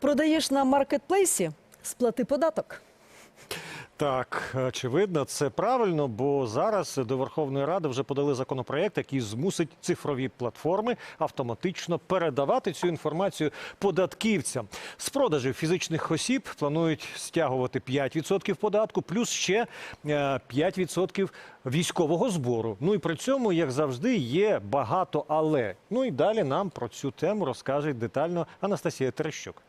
Продаєш на маркетплейсі? Сплати податок. Так, очевидно, це правильно, бо зараз до Верховної Ради вже подали законопроект, який змусить цифрові платформи автоматично передавати цю інформацію податківцям. З продажів фізичних осіб планують стягувати 5% податку, плюс ще е, 5% військового збору. Ну і при цьому, як завжди, є багато але. Ну і далі нам про цю тему розкаже детально Анастасія Терещук.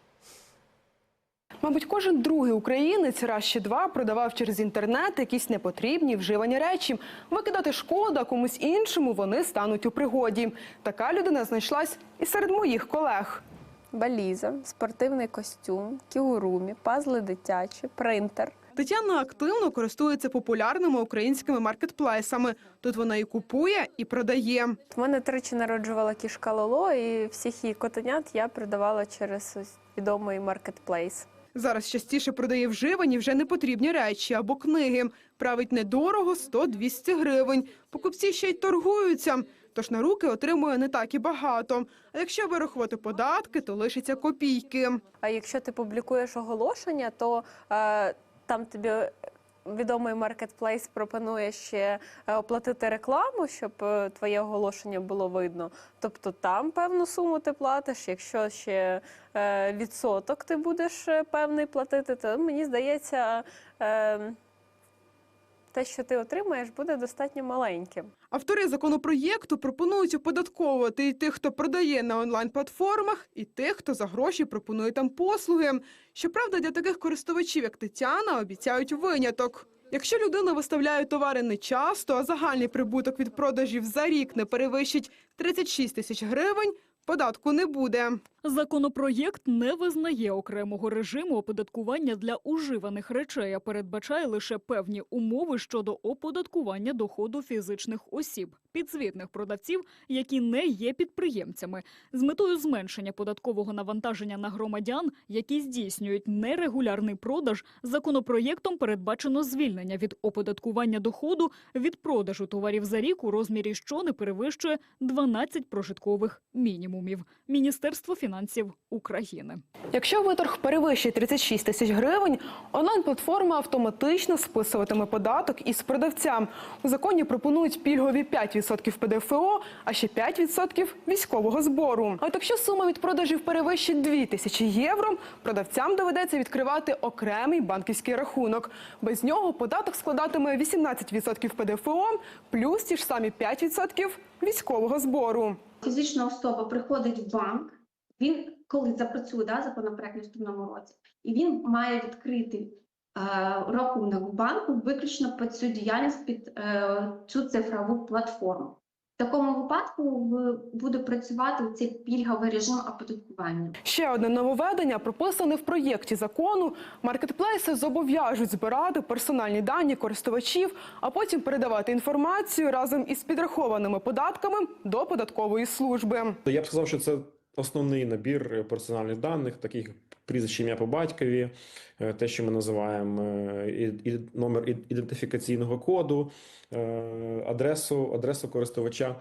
Мабуть, кожен другий українець раз чи два продавав через інтернет якісь непотрібні вживані речі. Викидати шкода комусь іншому вони стануть у пригоді. Така людина знайшлась і серед моїх колег. валіза, спортивний костюм, кігурумі, пазли дитячі, принтер. Тетяна активно користується популярними українськими маркетплейсами. Тут вона і купує, і продає. В мене тричі народжувала кішка Лоло, і всіх її котенят я продавала через ось відомий маркетплейс. Зараз частіше продає вживані вже непотрібні речі або книги. Править недорого 100-200 гривень. Покупці ще й торгуються. Тож на руки отримує не так і багато. А якщо вирахувати податки, то лишиться копійки. А якщо ти публікуєш оголошення, то е, там тобі відомий маркетплейс пропонує ще е, оплатити рекламу, щоб е, твоє оголошення було видно. Тобто там певну суму ти платиш. Якщо ще е, відсоток ти будеш певний платити, то мені здається. Те, що ти отримаєш, буде достатньо маленьким. Автори законопроєкту пропонують оподатковувати і тих, хто продає на онлайн-платформах, і тих, хто за гроші пропонує там послуги. Щоправда, для таких користувачів, як Тетяна, обіцяють виняток. Якщо людина виставляє товари не часто, а загальний прибуток від продажів за рік не перевищить 36 тисяч гривень, податку не буде. Законопроєкт не визнає окремого режиму оподаткування для уживаних речей, а передбачає лише певні умови щодо оподаткування доходу фізичних осіб, підзвітних продавців, які не є підприємцями, з метою зменшення податкового навантаження на громадян, які здійснюють нерегулярний продаж. Законопроєктом передбачено звільнення від оподаткування доходу від продажу товарів за рік у розмірі, що не перевищує 12 прожиткових мінімумів. Міністерство фінансів України. Якщо виторг перевищить 36 тисяч гривень, онлайн-платформа автоматично списуватиме податок із продавцям. У законі пропонують пільгові 5% ПДФО, а ще 5% військового збору. А якщо сума від продажів перевищить 2 тисячі євро, продавцям доведеться відкривати окремий банківський рахунок. Без нього податок складатиме 18% ПДФО плюс ті ж самі 5% військового збору. фізична особа приходить в банк, він коли запрацює да, законопроект в наступному році, і він має відкрити е, рахунок в банку виключно під цю діяльність під е, цю цифрову платформу. В такому випадку буде працювати цей пільговий режим оподаткування. Ще одне нововведення прописане в проєкті закону. Маркетплейси зобов'яжуть збирати персональні дані користувачів, а потім передавати інформацію разом із підрахованими податками до податкової служби. Я б сказав, що це основний набір персональних даних, таких прізвище ім'я по батькові, е, те, що ми називаємо е, номер ідентифікаційного коду, е, адресу, адресу користувача,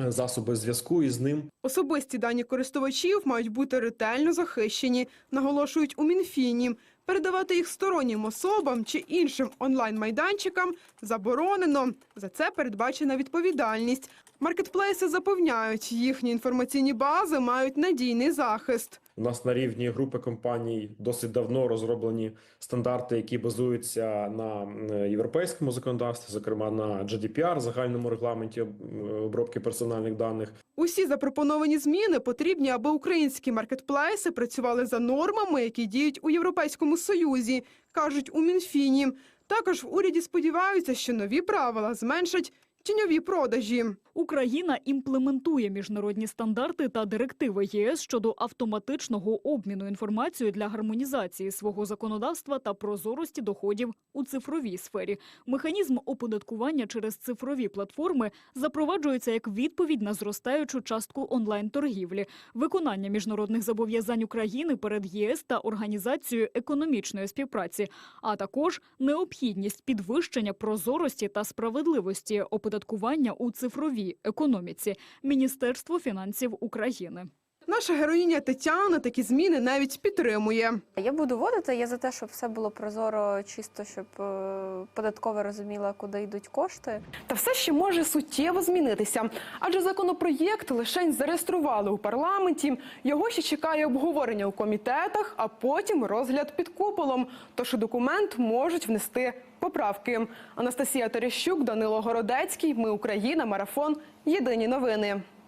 е, засоби зв'язку із ним. Особисті дані користувачів мають бути ретельно захищені, наголошують у Мінфіні. Передавати їх стороннім особам чи іншим онлайн-майданчикам заборонено. За це передбачена відповідальність. Маркетплейси запевняють, їхні інформаційні бази мають надійний захист. У нас на рівні групи компаній досить давно розроблені стандарти, які базуються на європейському законодавстві, зокрема на GDPR, загальному регламенті обробки персональних даних. Усі запропоновані зміни потрібні, аби українські маркетплейси працювали за нормами, які діють у Європейському Союзі, кажуть у Мінфіні. Також в уряді сподіваються, що нові правила зменшать тіньові продажі. Україна імплементує міжнародні стандарти та директиви ЄС щодо автоматичного обміну інформацією для гармонізації свого законодавства та прозорості доходів у цифровій сфері. Механізм оподаткування через цифрові платформи запроваджується як відповідь на зростаючу частку онлайн-торгівлі, виконання міжнародних зобов'язань України перед ЄС та організацією економічної співпраці, а також необхідність підвищення прозорості та справедливості оподаткування у цифровій економіці. Міністерство фінансів України. Наша героїня Тетяна такі зміни навіть підтримує. Я буду вводити, я за те, щоб все було прозоро, чисто, щоб е, податкова розуміла, куди йдуть кошти. Та все ще може суттєво змінитися, адже законопроєкт лишень зареєстрували у парламенті. Його ще чекає обговорення у комітетах, а потім розгляд під куполом. Тож у документ можуть внести поправки. Анастасія Терещук, Данило Городецький. Ми Україна. Марафон. Єдині новини.